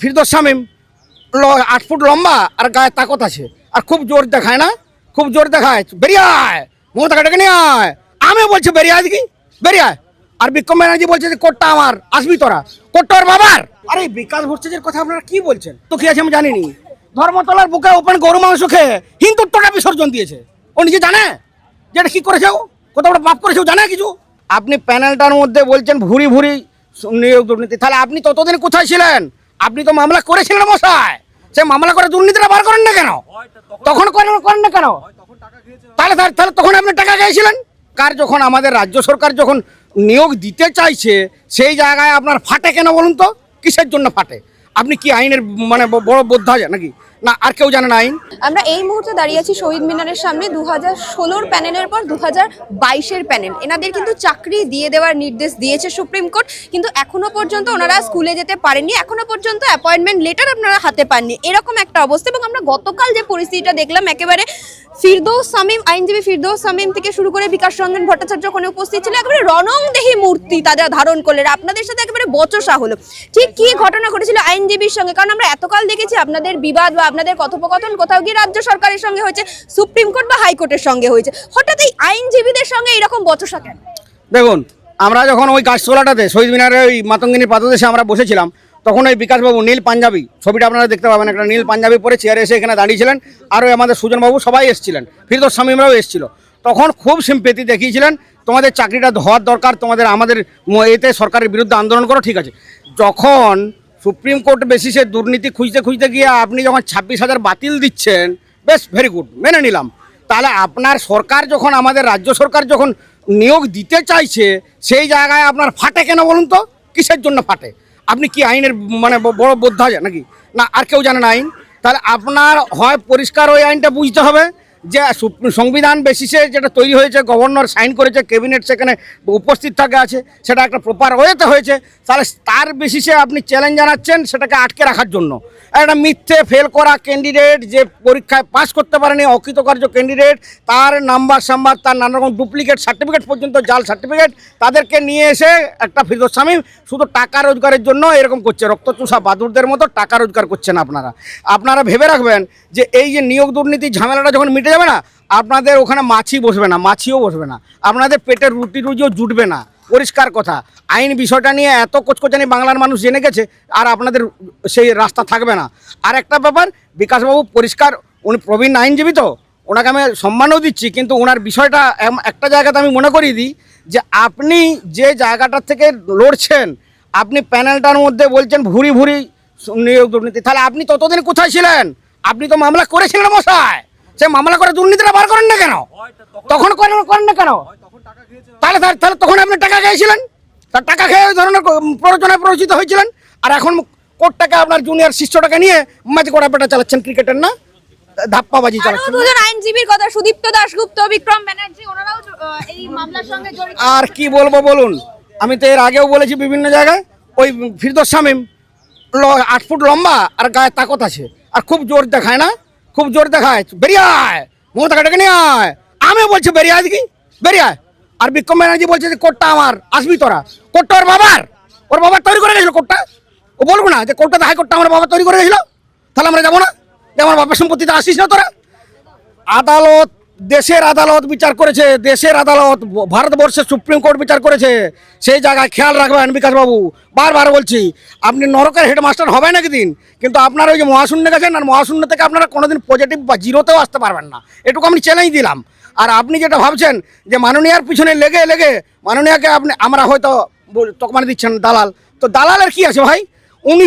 ফিরদোস শামিম আট ফুট লম্বা আর গায়ে তাকত আছে। আর খুব জোর দেখায় না? খুব জোর দেখায়। বেরিয়ে আয়! ডেকে নিয়ে আয়! আমি বলছি, বেরিয়ে আয় দেখি। বেরিয়ে আর বিক্রম ব্যানার্জি বলছে যে, কোটটা আমার, আসবি তোরা। কোটটা বাবার! আরে, বিকাশ ভট্টাচার্যের কথা আপনারা কি বলছেন? তো কি আছে আমি জানিনি। ধর্মতলার বুকে ওপেন গরু মাংস খেয়ে হিন্দুত্বটা বিসর্জন দিয়েছে। ও নিজে জানে? যে এটা কি করেছে ও? কোথাও পাপ করেছে ও জানে কিছু? আপনি প্যানেলটার মধ্যে বলছেন ভুরি ভুরি নিয়োগ দুর্নীতি। তাহলে আপনি ততদিন কোথায় ছিলেন? আপনি তো মামলা করেছিলেন মশাই। সে মামলা করে দুর্নীতিটা বার করেন না কেন? তখন করেন করেন না কেন? তাহলে তাহলে- তখন আপনি টাকা খেয়েছিলেন? কার যখন আমাদের রাজ্য সরকার যখন নিয়োগ দিতে চাইছে, সেই জায়গায় আপনার ফাটে কেন বলুন তো? কিসের জন্য ফাটে? আপনি কি আইনের মানে বড় বোদ্ধা নাকি? না, আর কেউ জানেন আইন আমরা এই মুহূর্তে দাঁড়িয়ে আছি শহীদ মিনারের সামনে। দু হাজার ষোলোর প্যানেলের পর দু হাজার বাইশের প্যানেল। এনাদের কিন্তু চাকরি দিয়ে দেওয়ার নির্দেশ দিয়েছে সুপ্রিম কোর্ট, কিন্তু এখনও পর্যন্ত ওনারা স্কুলে যেতে পারেননি। এখনও পর্যন্ত অ্যাপয়েন্টমেন্ট লেটার আপনারা হাতে পাননি। এরকম একটা অবস্থা এবং আমরা গতকাল যে পরিস্থিতিটা দেখলাম, একেবারে ফিরদৌস সামিম আইনজীবী ফিরদৌস সামিম থেকে শুরু করে বিকাশ রঞ্জন ভট্টাচার্য ওখানে উপস্থিত ছিল একেবারে রণংদেহী মূর্তি তারা ধারণ করলেন। আপনাদের সাথে একেবারে বচসা হলো। ঠিক কি ঘটনা ঘটেছিল আইনজীবীর সঙ্গে? কারণ আমরা এতকাল দেখেছি আপনাদের বিবাদ বা আপনাদের কথোপকথন কোথাও গিয়ে রাজ্য সরকারের সঙ্গে হয়েছে, সুপ্রিম কোর্ট বা হাইকোর্টের সঙ্গে হয়েছে। হঠাৎ এই আইনজীবীদের সঙ্গে এইরকম বচসা কেন? দেখুন, আমরা যখন ওই গাছতলাটাতে শহীদ মিনারে ওই মাতঙ্গিনীর পাদদেশে আমরা বসেছিলাম, তখন ওই বিকাশবাবু নীল পাঞ্জাবি, ছবিটা আপনারা দেখতে পাবেন, একটা নীল পাঞ্জাবি পরে চেয়ারে এসে এখানে দাঁড়িয়েছিলেন, আর ওই আমাদের সুজনবাবু সবাই এসেছিলেন, ফিরদোস শামীমরাও এসেছিল। তখন খুব সিম্পেতি দেখিয়েছিলেন, তোমাদের চাকরিটা হওয়ার দরকার, তোমাদের আমাদের এতে সরকারের বিরুদ্ধে আন্দোলন করো, ঠিক আছে। যখন সুপ্রিম কোর্ট বেসিসে দুর্নীতি খুঁজতে খুঁজতে গিয়ে আপনি যখন ছাব্বিশ হাজার বাতিল দিচ্ছেন, বেশ ভেরি গুড মেনে নিলাম। তাহলে আপনার সরকার যখন, আমাদের রাজ্য সরকার যখন নিয়োগ দিতে চাইছে, সেই জায়গায় আপনার ফাটে কেন বলুন তো? কিসের জন্য ফাটে? আপনি কি আইনের মানে বড় বোদ্ধা নাকি? না, আর কেউ জানে না আইন। তাহলে আপনার হয় পরিষ্কার ওই আইনটা বুঝতে হবে যে সংবিধান বেসিসে যেটা তৈরি হয়েছে গভর্নর সাইন করেছে ক্যাবিনেট সেখানে উপস্থিত থাকে আছে, সেটা একটা প্রপার ওয়েতে হয়েছে। তাহলে তার বেসিসে আপনি চ্যালেঞ্জ জানাচ্ছেন, সেটাকে আটকে রাখার জন্য। একটা মিথ্যে ফেল করা ক্যান্ডিডেট যে পরীক্ষায় পাস করতে পারেনি, অকৃতকার্য ক্যান্ডিডেট তার নাম্বার সাম্বার, তার নানা রকম ডুপ্লিকেট সার্টিফিকেট পর্যন্ত, জাল সার্টিফিকেট তাদেরকে নিয়ে এসে একটা ফিরদোস স্বামী শুধু টাকা রোজগারের জন্য এরকম করছে, রক্তচুষা বাদুরদের মতো টাকা রোজগার করছেন আপনারা। আপনারা ভেবে রাখবেন যে এই যে নিয়োগ দুর্নীতি ঝামেলাটা যখন মিটে যাবে না? আপনাদের ওখানে মাছি বসবে না, মাছিও বসবে না। আপনাদের পেটের রুটি রুজিও জুটবে না। পরিষ্কার কথা। আইন বিষয়টা নিয়ে এত কোচকোচানি বাংলার মানুষ জেনে গেছে, আর আপনাদের সেই রাস্তা থাকবে না। আর একটা ব্যাপার, বিকাশবাবু পরিষ্কার, উনি প্রবীণ আইনজীবী তো, ওনাকে আমি সম্মানও দিচ্ছি, কিন্তু ওনার বিষয়টা একটা জায়গাতে আমি মনে করিয়ে দিই, যে আপনি যে জায়গাটার থেকে লড়ছেন, আপনি প্যানেলটার মধ্যে বলছেন ভুরি ভুরি নিয়োগ দুর্নীতি। তাহলে আপনি ততদিন কোথায় ছিলেন? আপনি তো মামলা করেছিলেন মশাই! সে মামলা করে দুর্নীতিটা বার করেন না কেন? তখন করেন করেন না কেন? তাহলে তাহলে তাহলে তখন আপনি টাকা খেয়েছিলেন? তার টাকা খেয়ে ওই ধরনের প্ররোচনায় প্ররোচিত হয়েছিলেন? আর এখন কোর্টটাকে আপনার জুনিয়র শিষ্যটাকে নিয়ে মাঝে কড়া পেটা চালাচ্ছেন ক্রিকেটের না? ধাপ্পাবাজি চালাচ্ছেন। দুজন আইনজীবীর কথা সুদীপ্ত দাশগুপ্ত বিক্রম ব্যানার্জি ওনারাও এই মামলার সঙ্গে জড়িত। আর কি বলব বলুন? আমি তো এর আগেও বলেছি বিভিন্ন জায়গায় ওই ফিরদোস শামীম আট ফুট লম্বা আর গায়ে তাকত আছে। আর খুব জোর দেখায় না? খুব জোর দেখায় বেরিয়ে আয় মমতাকে ডেকে নিয়ে আয়। আমি বলছি, বেরিয়ায় আয় দেখি আয় আর বিক্রম ব্যানার্জি বলছে যে, কোটটা আমার, আসবি তোরা। কোটটা ওর বাবার। ওর বাবার তৈরি করে গেছিল কোটটা। ও বলব না যে, কোটটা কোর্টটা আমার বাবা তৈরি করে গেছিল তাহলে আমরা যাব না। যে, আমার বাবার সম্পত্তিতে আসিস না তোরা। আদালত দেশের আদালত বিচার করেছে, দেশের আদালত, ভারতবর্ষের সুপ্রিম কোর্ট বিচার করেছে। সেই জায়গায় খেয়াল রাখবেন বিকাশবাবু। বারবার বলছি, আপনি নরকের হেডমাস্টার হবেন একদিন, কিন্তু আপনার ওই যে মহাশূন্য গেছেন, আর মহাশূন্য থেকে আপনারা কোনোদিন পজিটিভ বা জিরোতেও আসতে পারবেন না। এটুকু আমি চ্যালেঞ্জ দিলাম। আর আপনি যেটা ভাবছেন যে মাননীয়ার পিছনে লেগে লেগে মাননীয়াকে আপনি, আমরা হয়তো তকমানি দিচ্ছেন দালাল। তো দালালের কি আছে ভাই? উনি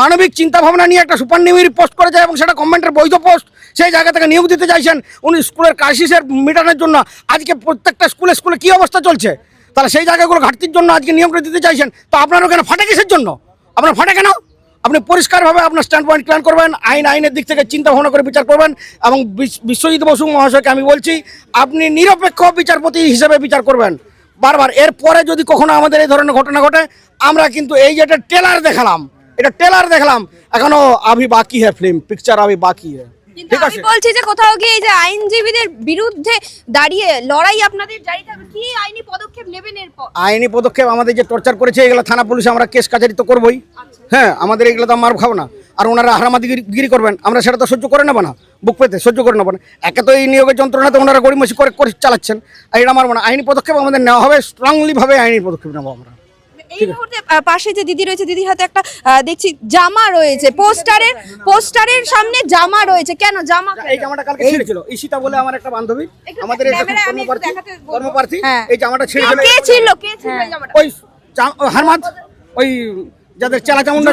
মানবিক চিন্তাভাবনা নিয়ে একটা সুপার নিউমেরি পোস্ট করেছে এবং সেটা গভর্নমেন্টের বৈধ পোস্ট সেই জায়গা থেকে নিয়োগ দিতে চাইছেন, উনি স্কুলের ক্রাইসিসের মেটানোর জন্য আজকে প্রত্যেকটা স্কুলে স্কুলে কী অবস্থা চলছে? তাহলে সেই জায়গাগুলো ঘাটতির জন্য আজকে নিয়োগটা দিতে চাইছেন, তো আপনার ওখানে ফাটে কিসের জন্য? আপনার ফাটে কেন? আপনি পরিষ্কারভাবে আপনার স্ট্যান্ড পয়েন্ট ক্লিয়ার করবেন, আইন, আইনের দিক থেকে চিন্তা ভাবনা করে বিচার করবেন, এবং বিশ- বিশ্বজিৎ বসু মহাশয়কে আমি বলছি, আপনি নিরপেক্ষ বিচারপতি হিসেবে বিচার করবেন। বারবার, এরপরে যদি কখনো আমাদের এই ধরনের ঘটনা ঘটে, আমরা কিন্তু এই যে একটা টেলার দেখালাম, এটা টেলার দেখলাম এখনও আভি বাকি হ্যাঁ ফিল্ম পিকচার আভি বাকি হ্যাঁ কিন্তু ঠিক আমি আছে। বলছি যে কোথাও গিয়ে এই যে আইনজীবীদের বিরুদ্ধে দাঁড়িয়ে লড়াই আপনাদের জারি থাকবে। কি আইনি পদক্ষেপ নেবেন এরপর? আইনি পদক্ষেপ আমাদের যে টর্চার করেছে এগুলো থানা পুলিশে আমরা কেস কাছারি তো করবোই। হ্যাঁ আমাদের এগুলো তো মার খাব না। আর ওনারা হারামাদি গিরি করবেন আমরা সেটা তো সহ্য করে নেব না। বুক পেতে সহ্য করে নেব না। একে তো এই নিয়োগের যন্ত্রণাতে ওনারা গড়িমসি করে করে চালাচ্ছেন। আর এটা মারবো না। আইনি পদক্ষেপ আমাদের নেওয়া হবে স্ট্রংলিভাবে আইনি পদক্ষেপ নেব আমরা। এই মুহূর্তে পাশে যে দিদি রয়েছে দিদির হাতে একটা দেখছি জামা রয়েছে। পোস্টারের পোস্টারের সামনে জামা রয়েছে। কেন জামা? এই জামাটা কালকে ছেড়েছিল। ঈশিতা বলে আমার একটা বান্ধবী। আমাদের এই ক্যামেরায় কর্মপ্রার্থী কর্মপ্রার্থী হ্যাঁ। এই জামাটা ছেড়েছিল কে ছিল কে ছিল এই জামাটা? ওই ওই হারমাদ ওই যাদের চেলা চামুন্ডা।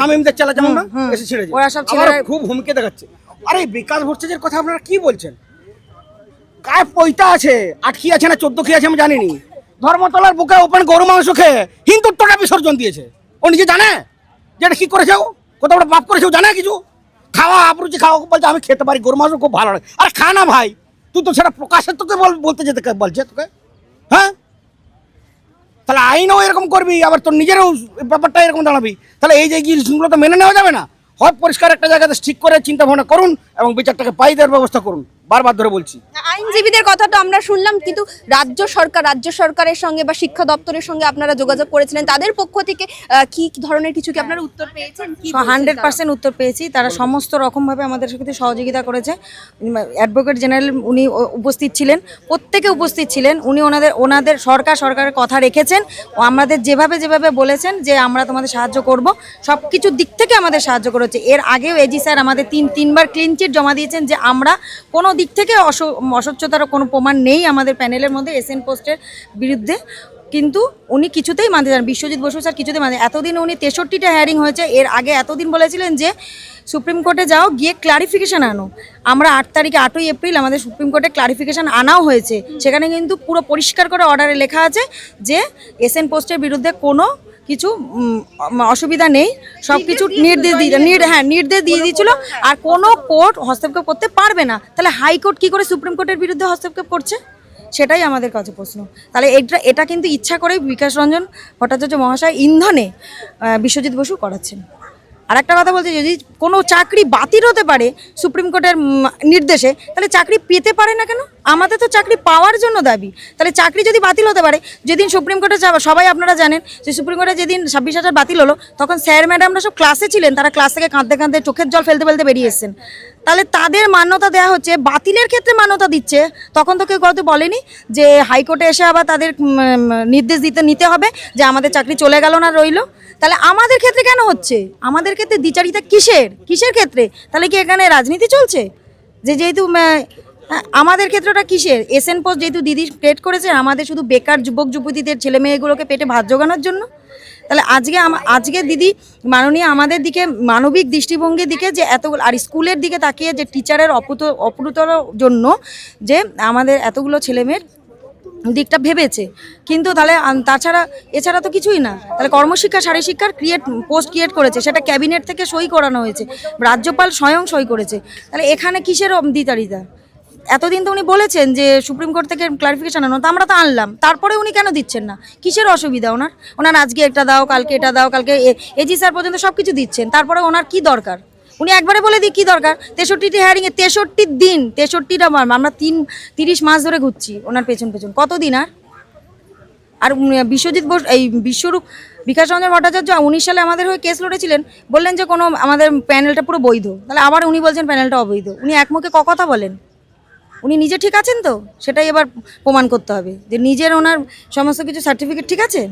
স্বামীমদের চেলা চামুন্ডা এসে ছেড়েছে। ওরা সব খুব হুমকে দেখাচ্ছে। আরে বিকাশ ভট্টাচার্যের কথা আপনারা কি বলছেন? গায়ে পৈতা আছে? আট কি আছে না চোদ্দ কি আছে আমি জানিনি। ধর্মতলার বুকে ওপেন গরু মাংস খেয়ে হিন্দুত্বটা বিসর্জন দিয়েছে। ও নিজে জানে? যে এটা কি করেছে ও? ওটা পাপ করেছে ও জানে কিছু? খাওয়া আপরুচি খাওয়া বলছে, আমি খেতে পারি, গরু মাংস খুব ভালো লাগে। আরে খা না ভাই, তুই তো সেটা প্রকাশের তোকে বল- বলতে যেতে বলছে তোকে? হ্যাঁ? তাহলে আইনও এরকম করবি, আবার তোর নিজেরও ব্যাপারটা এরকম দাঁড়াবি। তাহলে এই যে জিনিসগুলো তো মেনে নেওয়া যাবে না? হয় পরিষ্কার একটা জায়গাতে ঠিক করে চিন্তা ভাবনা করুন এবং বিচারটাকে পাই দেওয়ার ব্যবস্থা করুন। বারবার ধরে বলছি। আইনজীবীদের কথা তো আমরা শুনলাম কিন্তু রাজ্য সরকার রাজ্য সরকারের সঙ্গে বা শিক্ষা দপ্তরের সঙ্গে আপনারা যোগাযোগ করেছিলেন তাদের পক্ষ থেকে কি ধরনের কিছু কি আপনারা উত্তর পেয়েছেন? হান্ড্রেড? পার্সেন্ট উত্তর পেয়েছি। তারা সমস্ত রকমভাবে আমাদের সাথে সহযোগিতা করেছে। অ্যাডভোকেট জেনারেল উনি উপস্থিত ছিলেন প্রত্যেকে উপস্থিত ছিলেন। উনি ওনাদের ওনাদের সরকার সরকারের কথা রেখেছেন। ও আমাদের যেভাবে যেভাবে বলেছেন যে আমরা তোমাদের সাহায্য করব। সব কিছুর দিক থেকে আমাদের সাহায্য করেছে। এর আগেও এজি স্যার আমাদের তিন তিনবার ক্লিন চিট জমা দিয়েছেন যে আমরা কোনো দিক থেকে অস- অস্বচ্ছতার কোনো প্রমাণ নেই আমাদের প্যানেলের মধ্যে এস এন পোস্টের বিরুদ্ধে। কিন্তু উনি কিছুতেই মানতে চান বিশ্বজিৎ বসু স্যার কিছুতেই মানতে এতদিন উনি তেষট্টিটা হ্যারিং হয়েছে, এর আগে এতদিন বলেছিলেন যে সুপ্রিম কোর্টে যাও, গিয়ে ক্লারিফিকেশন আনো। আমরা আট তারিখে, আটই এপ্রিল আমাদের সুপ্রিম কোর্টে ক্লারিফিকেশন আনাও হয়েছে। সেখানে কিন্তু পুরো পরিষ্কার করে অর্ডারে লেখা আছে যে এস এন পোস্টের বিরুদ্ধে কোনো কিছু অসুবিধা নেই। সব কিছু নির্দেশ দিয়ে নির্দেশ হ্যাঁ নির্দেশ দিয়ে দিয়েছিল। আর কোনো কোর্ট হস্তক্ষেপ করতে পারবে না। তাহলে হাইকোর্ট কি করে সুপ্রিম কোর্টের বিরুদ্ধে হস্তক্ষেপ করছে? সেটাই আমাদের কাছে প্রশ্ন। তাহলে এটা এটা কিন্তু ইচ্ছা করেই বিকাশ রঞ্জন ভট্টাচার্য মহাশয় ইন্ধনে বিশ্বজিৎ বসু করাচ্ছেন। আর একটা কথা বলছি, যদি কোনো চাকরি বাতিল হতে পারে সুপ্রিম কোর্টের নির্দেশে, তাহলে চাকরি পেতে পারে না কেন? আমাদের তো চাকরি পাওয়ার জন্য দাবি। তাহলে চাকরি যদি বাতিল হতে পারে, যেদিন সুপ্রিম কোর্টে সবাই আপনারা জানেন যে সুপ্রিম কোর্টে যেদিন ছাব্বিশ হাজার বাতিল হলো, তখন স্যার ম্যাডামরা সব ক্লাসে ছিলেন, তারা ক্লাস থেকে কাঁদতে কাঁদতে চোখের জল ফেলতে ফেলতে বেরিয়ে এসেছেন। তাহলে তাদের মান্যতা দেওয়া হচ্ছে, বাতিলের ক্ষেত্রে মান্যতা দিচ্ছে। তখন তো কেউ কাউকে বলেনি যে হাইকোর্টে এসে আবার তাদের নির্দেশ দিতে, নিতে হবে যে আমাদের চাকরি চলে গেল না রইল। তাহলে আমাদের ক্ষেত্রে কেন হচ্ছে? আমাদের ক্ষেত্রে দ্বিচারিতা কিসের? কিসের ক্ষেত্রে? তাহলে কি এখানে রাজনীতি চলছে? যে যেহেতু হ্যাঁ, আমাদের ক্ষেত্রটা কিসের? এস এন পোস্ট যেহেতু দিদি ক্রিয়েট করেছে আমাদের শুধু বেকার যুবক যুবতীদের ছেলে মেয়েগুলোকে পেটে ভাত জোগানোর জন্য। তাহলে আজকে আজকে দিদি মাননীয় আমাদের দিকে মানবিক দৃষ্টিভঙ্গির দিকে যে এতগুলো আর স্কুলের দিকে তাকিয়ে যে টিচারের অপুত অপ্রুতর জন্য যে আমাদের এতগুলো ছেলেমেয়ের দিকটা ভেবেছে। কিন্তু তাহলে তাছাড়া এছাড়া তো কিছুই না। তাহলে কর্মশিক্ষা শারীর শিক্ষার ক্রিয়েট পোস্ট ক্রিয়েট করেছে। সেটা ক্যাবিনেট থেকে সই করানো হয়েছে। রাজ্যপাল স্বয়ং সই করেছে। তাহলে এখানে কিসের দ্বিতারিতা এতদিন তো উনি বলেছেন যে সুপ্রিম কোর্ট থেকে ক্লারিফিকেশন আনো, তো আমরা তো আনলাম। তারপরে উনি কেন দিচ্ছেন না? কিসের অসুবিধা ওনার? ওনার আজকে এটা দাও, কালকে এটা দাও, কালকে এজি স্যার পর্যন্ত সব কিছু দিচ্ছেন। তারপরে ওনার কি দরকার? উনি একবারে বলে দিই কি দরকার? তেষট্টিটি হ্যারিংয়ে তেষট্টি দিন, তেষট্টিটা বার আমরা তিন তিরিশ মাস ধরে ঘুরছি ওনার পেছন পেছন। কতদিন আর? আর বিশ্বজিৎ বোস এই বিশ্বরূপ বিকাশ রঞ্জন ভট্টাচার্য উনিশ সালে আমাদের হয়ে কেস লড়েছিলেন, বললেন যে কোনো আমাদের প্যানেলটা পুরো বৈধ। তাহলে আবার উনি বলছেন প্যানেলটা অবৈধ। উনি একমুখে ক কথা বলেন? উনি নিজে ঠিক আছেন তো? সেটাই এবার প্রমাণ করতে হবে। যে নিজের ওনার সমস্ত কিছু সার্টিফিকেট ঠিক আছে?